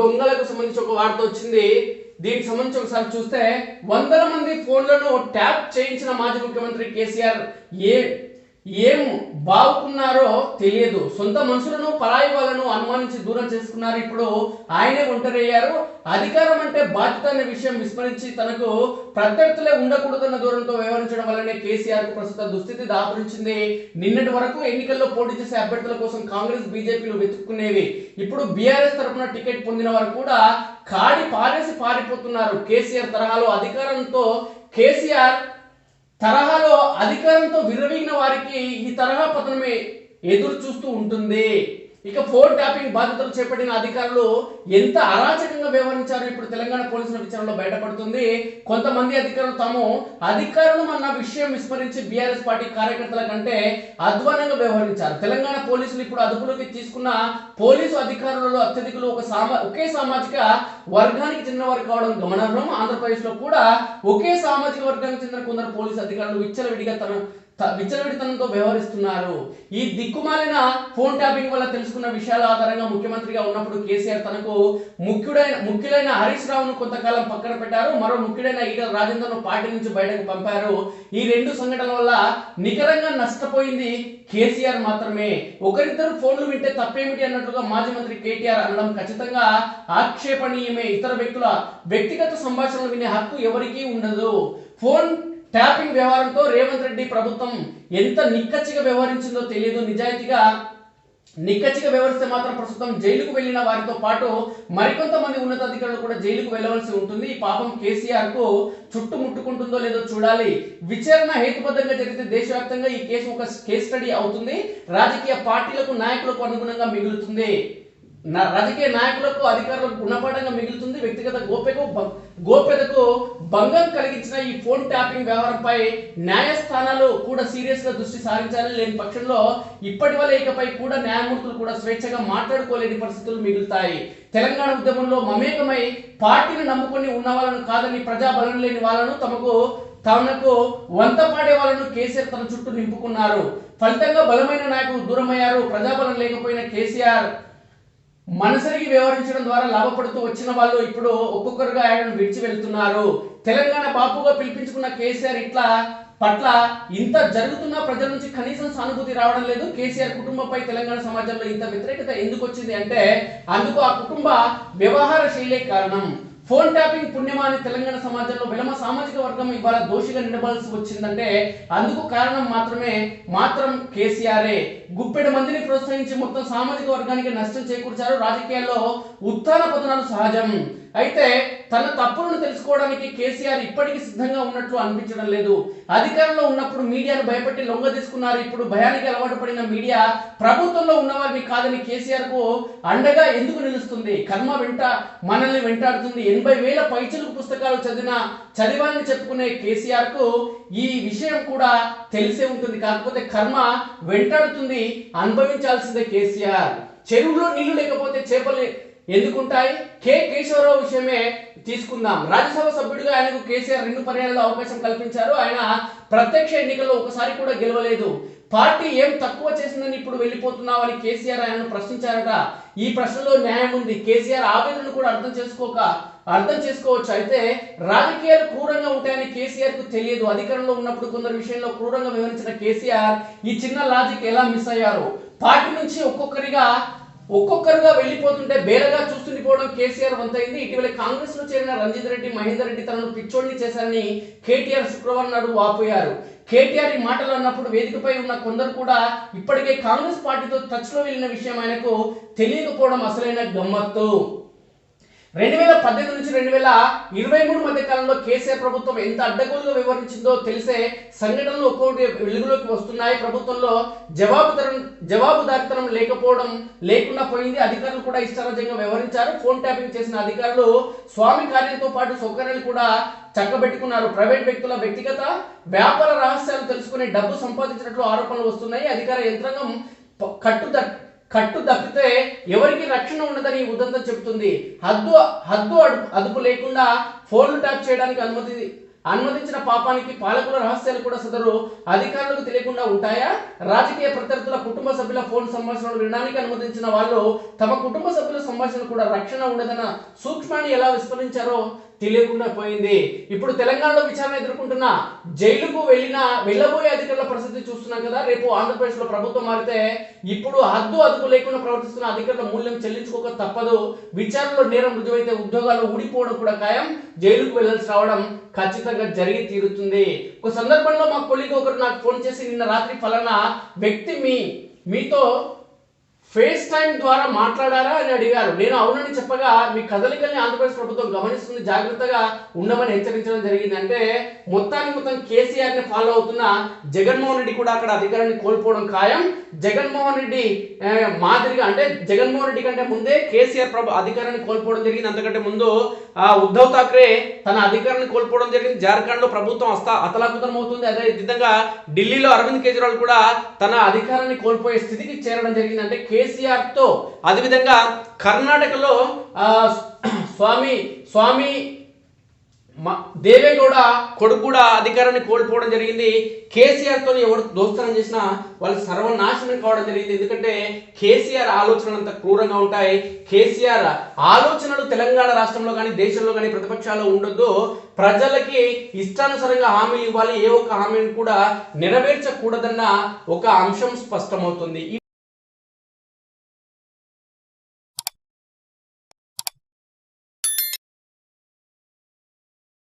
దొంగలకు సంబంధించి ఒక వార్త వచ్చింది. దీనికి సంబంధించి ఒకసారి చూస్తే వందల మంది ఫోన్లను ట్యాప్ చేయించిన మాజీ ముఖ్యమంత్రి కేసీఆర్ ఏ ఏం బాగుకున్నారో తెలియదు. సొంత మనుషులను పరాయి వాళ్ళను అనుమానించి దూరం చేసుకున్నారు. ఇప్పుడు ఆయనే ఒంటరయ్యారు. అధికారం అంటే బాధ్యత అనే విషయం విస్మరించి తనకు ప్రత్యర్థులే ఉండకూడదన్న దూరంతో వ్యవహరించడం వల్లనే కేసీఆర్ ప్రస్తుత దుస్థితి దాపురించింది. నిన్నటి వరకు ఎన్నికల్లో పోటీ చేసే అభ్యర్థుల కోసం కాంగ్రెస్ బీజేపీలు వెతుక్కునేవి. ఇప్పుడు బీఆర్ఎస్ తరఫున టికెట్ పొందిన వారు కూడా కాడి పారేసి పారిపోతున్నారు. కేసీఆర్ తరహాలో అధికారంతో కేసీఆర్ తరహాలో అధికారంతో విరవీగిన వారికి ఈ తరహా పతనమే ఎదురు చూస్తూ ఉంటుంది. ఇక ఫోన్ ట్యాపింగ్ బాధ్యతలు చేపట్టిన అధికారులు ఎంత అరాచకంగా వ్యవహరించారో ఇప్పుడు తెలంగాణ పోలీసుల విచారణలో బయటపడుతుంది. కొంతమంది అధికారులు తాము అధికారులు అన్న విషయం విస్మరించి బీఆర్ఎస్ పార్టీ కార్యకర్తల కంటే అధ్వానంగా వ్యవహరించారు. తెలంగాణ పోలీసులు ఇప్పుడు అదుపులోకి తీసుకున్న పోలీసు అధికారులలో అత్యధికులు ఒక సామా ఒకే సామాజిక వర్గానికి చెందినవారు కావడం గమనార్హం. ఆంధ్రప్రదేశ్లో కూడా ఒకే సామాజిక వర్గానికి చెందిన కొందరు పోలీసు అధికారులు విచ్చలవిడిగా తన విచ్చలవిడితనంతో వ్యవహరిస్తున్నారు. ఈ దిక్కుమాలిన ఫోన్ ట్యాపింగ్ వల్ల తెలుసుకున్న విషయాల ఆధారంగా ముఖ్యమంత్రిగా ఉన్నప్పుడు కేసీఆర్ తనకు ముఖ్యుడైన ముఖ్యులైన హరీష్ రావును కొంతకాలం పక్కన పెట్టారు. మరో ముఖ్యుడైన ఈటల రాజేందర్ను పార్టీ నుంచి బయటకు పంపారు. ఈ రెండు సంఘటనల వల్ల నికరంగా నష్టపోయింది కేసీఆర్ మాత్రమే. ఒకరిద్దరు ఫోన్లు వింటే తప్పేమిటి అన్నట్లుగా మాజీ మంత్రి కేటీఆర్ అనడం ఖచ్చితంగా ఆక్షేపణీయమే. ఇతర వ్యక్తుల వ్యక్తిగత సంభాషణలు వినే హక్కు ఎవరికీ ఉండదు. ఫోన్ ట్యాపింగ్ వ్యవహారంతో రేవంత్ రెడ్డి ప్రభుత్వం ఎంత నిక్కచ్చిగా వ్యవహరించిందో తెలియదు. నిజాయితీగా నిక్కచ్చిగా వ్యవహరిస్తే మాత్రం ప్రస్తుతం జైలుకు వెళ్ళిన వారితో పాటు మరికొంతమంది ఉన్నతాధికారులు కూడా జైలుకు వెళ్ళవలసి ఉంటుంది. ఈ పాపం కేసీఆర్కు చుట్టుముట్టుకుంటుందో లేదో చూడాలి. విచారణ హేతుబద్ధంగా జరిగితే దేశవ్యాప్తంగా ఈ కేసు ఒక కేస్ స్టడీ అవుతుంది. రాజకీయ పార్టీలకు నాయకులకు అనుగుణంగా మిగులుతుంది. నా రాజకీయ నాయకులకు అధికారులకు గుణపాఠంగా మిగులుతుంది వ్యక్తిగత గోప్యకు గోప్యతకు భంగం కలిగించిన ఈ ఫోన్ ట్యాపింగ్ వ్యవహారంపై న్యాయస్థానాలు కూడా సీరియస్గా దృష్టి సారించాలని లేని పక్షంలో ఇప్పటి వల్ల ఇకపై కూడా న్యాయమూర్తులు కూడా స్వేచ్ఛగా మాట్లాడుకోలేని పరిస్థితులు మిగులుతాయి. తెలంగాణ ఉద్యమంలో మమేకమై పార్టీని నమ్ముకొని ఉన్న వాళ్ళను కాదని ప్రజాబలం లేని వాళ్ళను తమకు తమకు వంత పాడే వాళ్ళను కేసీఆర్ తన చుట్టూ నింపుకున్నారు. ఫలితంగా బలమైన నాయకులు దూరమయ్యారు ప్రజాబలం లేకపోయిన కేసీఆర్ మనసరిగి వ్యవహరించడం ద్వారా లాభపడుతూ వచ్చిన వాళ్ళు ఇప్పుడు ఒక్కొక్కరుగా ఆయనను విడిచి వెళ్తున్నారు. తెలంగాణ బాపుగా పిలిపించుకున్న కేసీఆర్ ఇట్లా పట్ల ఇంత జరుగుతున్నా ప్రజల నుంచి కనీసం సానుభూతి రావడం లేదు. కేసీఆర్ కుటుంబంపై తెలంగాణ సమాజంలో ఇంత వ్యతిరేకత ఎందుకు వచ్చింది అంటే అందుకు ఆ కుటుంబ వ్యవహార శైలే కారణం. ఫోన్ ట్యాపింగ్ పుణ్యమా అని తెలంగాణ సమాజంలో విలమ సామాజిక వర్గం ఇవాళ దోషిగా నిలబడాల్సి వచ్చిందంటే అందుకు కారణం మాత్రమే మాత్రం కేసీఆరే. గుప్పెడు మందిని ప్రోత్సహించి మొత్తం సామాజిక వర్గానికి నష్టం చేకూర్చారు రాజకీయాల్లో ఉత్థాన పతనాలు సహజం. అయితే తన తప్పులను తెలుసుకోవడానికి కేసీఆర్ ఇప్పటికీ సిద్ధంగా ఉన్నట్లు అనిపించడం లేదు. అధికారంలో ఉన్నప్పుడు మీడియాను భయపెట్టి లొంగ తీసుకున్నారు. ఇప్పుడు భయానికి అలవాటు పడిన మీడియా ప్రభుత్వంలో ఉన్నవారిని కాదని కేసీఆర్కు అండగా ఎందుకు నిలుస్తుంది? కర్మ వెంట మనల్ని వెంటాడుతుంది. ఎనభై వేల పైచిలుకు పుస్తకాలు చదివిన చదివాలని చెప్పుకునే కేసీఆర్కు ఈ విషయం కూడా తెలిసే ఉంటుంది. కాకపోతే కర్మ వెంటాడుతుంది అనుభవించాల్సిందే కేసీఆర్. చెరువులో నీళ్ళు లేకపోతే చేపలు ఎందుకుంటాయి? కె కేశవరావు విషయమే తీసుకుందాం. రాజ్యసభ సభ్యుడిగా ఆయనకు కేసీఆర్ రెండు పర్యాలలో అవకాశం కల్పించారు. ఆయన ప్రత్యక్ష ఎన్నికల్లో ఒకసారి కూడా గెలవలేదు. పార్టీ ఏం తక్కువ చేసిందని ఇప్పుడు వెళ్ళిపోతున్నావని కేసీఆర్ ఆయనను ప్రశ్నించారట. ఈ ప్రశ్నలో న్యాయం ఉంది. కేసీఆర్ ఆవేదనను కూడా అర్థం చేసుకోక అర్థం చేసుకోవచ్చు. అయితే రాజకీయాలు క్రూరంగా ఉంటాయని కేసీఆర్కు తెలియదు. అధికారంలో ఉన్నప్పుడు కొందరు విషయంలో క్రూరంగా వివరించిన కేసీఆర్ ఈ చిన్న లాజిక్ ఎలా మిస్ అయ్యారు? పార్టీ నుంచి ఒక్కొక్కరిగా ఒక్కొక్కరుగా వెళ్ళిపోతుంటే బేరగా చూస్తుండిపోవడం కేసీఆర్ వంతైంది. ఇటీవల కాంగ్రెస్లో చేరిన రంజిత్ రెడ్డి మహేందర్ రెడ్డి తనను పిచ్చోడిని చేశారని కేటీఆర్ శుక్రవారం నాడు వాపోయారు. కేటీఆర్ ఈ మాటలు అన్నప్పుడు వేదికపై ఉన్న కొందరు కూడా ఇప్పటికే కాంగ్రెస్ పార్టీతో టచ్లో వెళ్ళిన విషయం ఆయనకు తెలియకపోవడం అసలైన గమ్మత్తు. రెండు వేల పద్దెనిమిది నుంచి రెండు వేల ఇరవై మూడు మధ్య కాలంలో కేసీఆర్ ప్రభుత్వం ఎంత అడ్డగోలుగా వివరించిందో తెలిసే సంఘటనలు ఒక్కొక్కటి వెలుగులోకి వస్తున్నాయి. ప్రభుత్వంలో జవాబుదారం జవాబుదారితనం లేకపోవడం లేకుండా పోయింది. అధికారులు కూడా ఇష్టారాజ్యంగా వ్యవహరించారు. ఫోన్ ట్యాపింగ్ చేసిన అధికారులు స్వామి కార్యంతో పాటు సౌకర్యాలు కూడా చక్కబెట్టుకున్నారు. ప్రైవేట్ వ్యక్తుల వ్యక్తిగత వ్యాపార రహస్యాలు తెలుసుకుని డబ్బు సంపాదించినట్లు ఆరోపణలు వస్తున్నాయి. అధికార యంత్రాంగం ప- కట్టు తప్పితే ఎవరికి రక్షణ ఉండదని ఉదంతం చెబుతుంది. హద్దు హద్దు అదుపు లేకుండా ఫోన్లు ట్యాప్ చేయడానికి అనుమతి అనుమతించిన పాపానికి పాలకుల రహస్యాలు కూడా సదరు అధికారులకు తెలియకుండా ఉంటాయా? రాజకీయ ప్రత్యర్థుల కుటుంబ సభ్యుల ఫోన్ సంభాషణలు వినడానికి అనుమతించిన వాళ్ళు తమ కుటుంబ సభ్యుల సంభాషణ కూడా రక్షణ ఉండదన్న సూక్ష్మాన్ని ఎలా విస్మరించారో తెలియకుండా పోయింది. ఇప్పుడు తెలంగాణలో విచారణ ఎదుర్కొంటున్న జైలుకు వెళ్ళిన వెళ్ళబోయే అధికారుల పరిస్థితి చూస్తున్నాం కదా. రేపు ఆంధ్రప్రదేశ్లో ప్రభుత్వం మారితే ఇప్పుడు హద్దు అదుపు లేకుండా ప్రవర్తిస్తున్న అధికారుల మూల్యం చెల్లించుకోక తప్పదు. విచారణలో నేరం రుజువైతే ఉద్యోగాలు ఊడిపోవడం కూడా ఖాయం. జైలుకు వెళ్ళాల్సి రావడం ఖచ్చితంగా జరిగి తీరుతుంది. ఒక సందర్భంలో మా కొలిగ్ ఒకరు నాకు ఫోన్ చేసి నిన్న రాత్రి ఫలానా వ్యక్తి మీ మీతో ఫేస్ టైం ద్వారా మాట్లాడారా అని అడిగారు. నేను అవునని చెప్పగా మీ కదలికల్ని ఆంధ్రప్రదేశ్ ప్రభుత్వం గమనిస్తుంది. జాగ్రత్తగా ఉండమని హెచ్చరించడం జరిగింది. అంటే మొత్తానికి మొత్తం కేసీఆర్ని ఫాలో అవుతున్న జగన్మోహన్ రెడ్డి కూడా అక్కడ అధికారాన్ని కోల్పోవడం ఖాయం. జగన్మోహన్ రెడ్డి మాదిరిగా అంటే జగన్మోహన్ రెడ్డి కంటే ముందే కేసీఆర్ ప్రభు అధికారాన్ని కోల్పోవడం జరిగింది. అంతకంటే ముందు ఆ, ఉద్ధవ్ ఠాక్రే తన అధికారాన్ని కోల్పోవడం జరిగింది. జార్ఖండ్లో ప్రభుత్వం అస్త అతలాకుతలం అవుతుంది. అదే విధంగా ఢిల్లీలో అరవింద్ కేజ్రీవాల్ కూడా తన అధికారాన్ని కోల్పోయే స్థితికి చేరడం జరిగింది. అంటే కేసీఆర్తో అదేవిధంగా కర్ణాటకలో స్వామి స్వామి దేవేగౌడ కొడుకు కూడా అధికారాన్ని కోల్పోవడం జరిగింది. కేసీఆర్తో ఎవరు దోస్తనం చేసినా వాళ్ళు సర్వనాశనం కావడం జరిగింది. ఎందుకంటే కేసీఆర్ ఆలోచనలు అంత క్రూరంగా ఉంటాయి. కేసీఆర్ ఆలోచనలు తెలంగాణ రాష్ట్రంలో కానీ దేశంలో కానీ ప్రతిపక్షాల్లో ఉండొద్దు. ప్రజలకి ఇష్టానుసారంగా హామీలు ఇవ్వాలి. ఏ ఒక్క హామీని కూడా నెరవేర్చకూడదన్న ఒక అంశం స్పష్టమవుతుంది.